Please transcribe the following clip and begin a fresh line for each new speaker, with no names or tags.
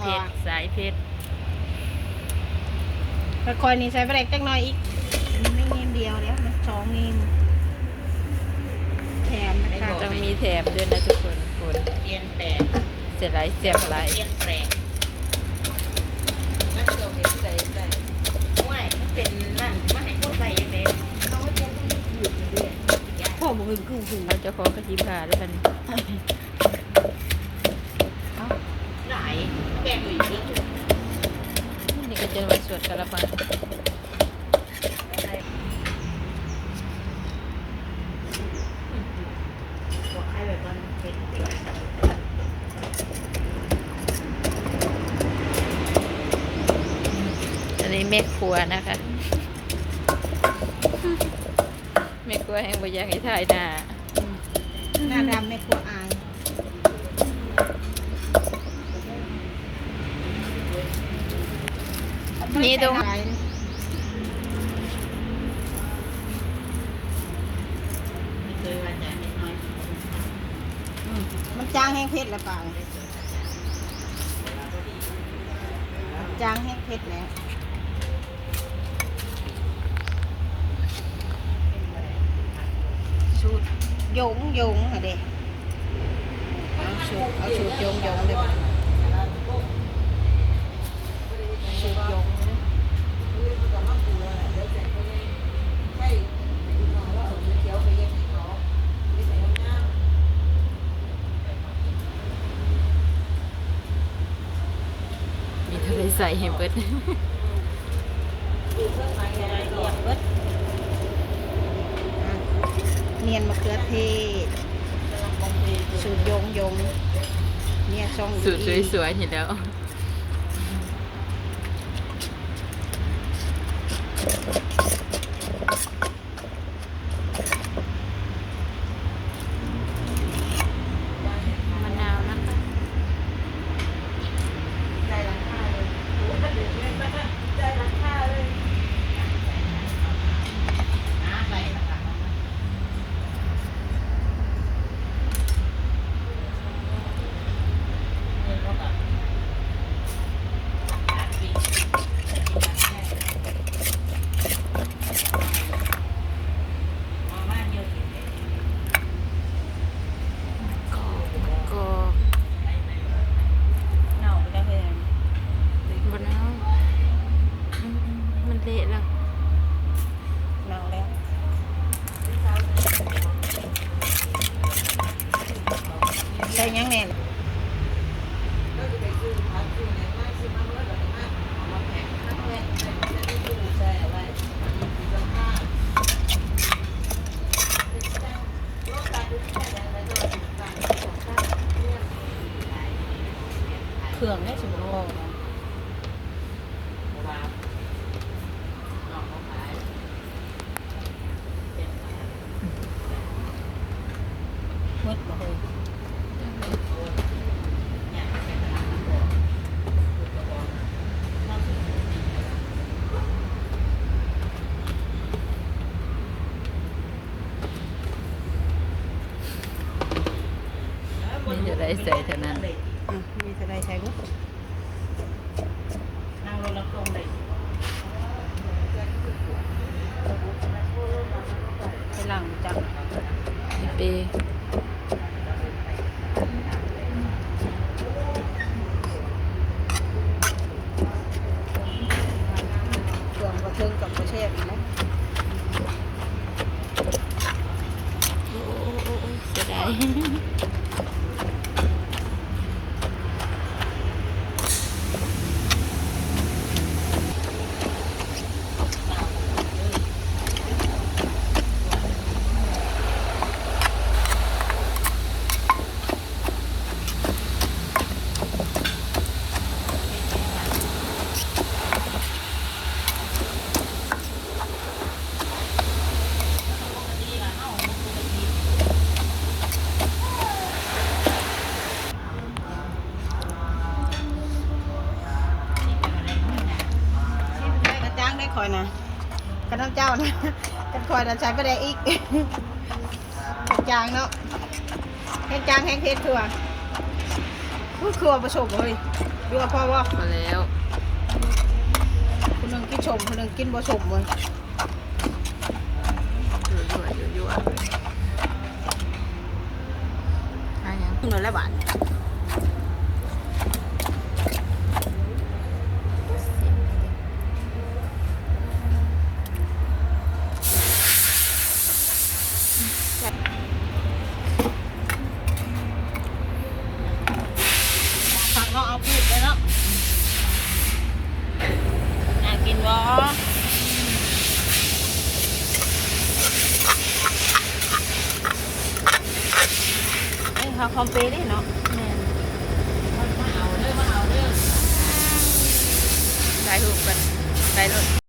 ชรสายเพชร
แต่คอยนี่ใส่ไปแดกจักหน่อยอีกมันไม่เงียมเดียวแล้วมันสองเงียมแถมนะคะ
ต้องมีแถมด้วยนะทุกคนคน
เปลี่ยนแปลง
เสียหลายเสียบหลาย
เปลี่ยนแปลงมันเกี่ยวเห็นใจใจไม่มันเป็นนั่นมันให้คนใส่ยังไงเขาก็จะต้องอยู่เรื่อยๆ
พ่อบอกหึงคือหึง
เราจะของกระชิบผ่าด้วยกัน
หลายแบ่งอยู่อีก นิดนึง
นี่ก็จะไว้สวดกระปัง
หัวไข่แบบมันเป็น
อันนี้แม่ครัวนะคะ แม่ครัวแห่งบอยากให้ถ่ายหน้า
หน้าดำไม่กลัวอาย
นี่ตรง
ใส่หลายนะ
ไม่เคยว่าจะ นิดน้อย
อืมมันจางแห้งเพชรแล้วเปล่าจางแห้งเพชรแล้วสูตรโยงโยงอะเด็เอาสูตรเอาสูตรโยงโยงเลยบ่สูตรโยงเลย
มีเท่าไร ใส่ให้เบิด
เรียบเบิดอะเนียนมะเขือเทศสูตรโยงโยงเนี่ยช่อง
สูตร
ดี
สวยๆเห็นแล้ว มะนาวนะคะ
ได้ราคาเลยได้ราคาเลยหาใส่ราคาเนี่ยก็แบบหากินมาม่าเดียวกินเลย
กอกกอก
เน่าไปแล้วเพื่อน
บนเอาอืมๆมันเละแล้ว
เน่าแล้วใส่ยังแน่นเครื่องได้สมบูรณ์ มืดบ่เฮ้ย
นี่จะ
Bye. อยนะกระน้ำเจ้านะกันคอยนะใช้ไปได้อีกกระจางเนาะแห้งจางแห้งเพชรคือว่าพูดคือว่าผสมเฮ้ยดูว่าพ่อว่า
พอแล้ว
คนหนึงกินชมคนหนึงกินผสมเลย
ยั่วยั่วยั่วยั่วอะไรยัง
หน่อยละบาทผักเนาะเอาพูดเลยเนาะน่ากินวะเอ้ยเขาคอมเปย์ได้เนาะ
แม่น
มาเอาเด้อมาเอาเด้อ
ได้ถูกกันได้รถ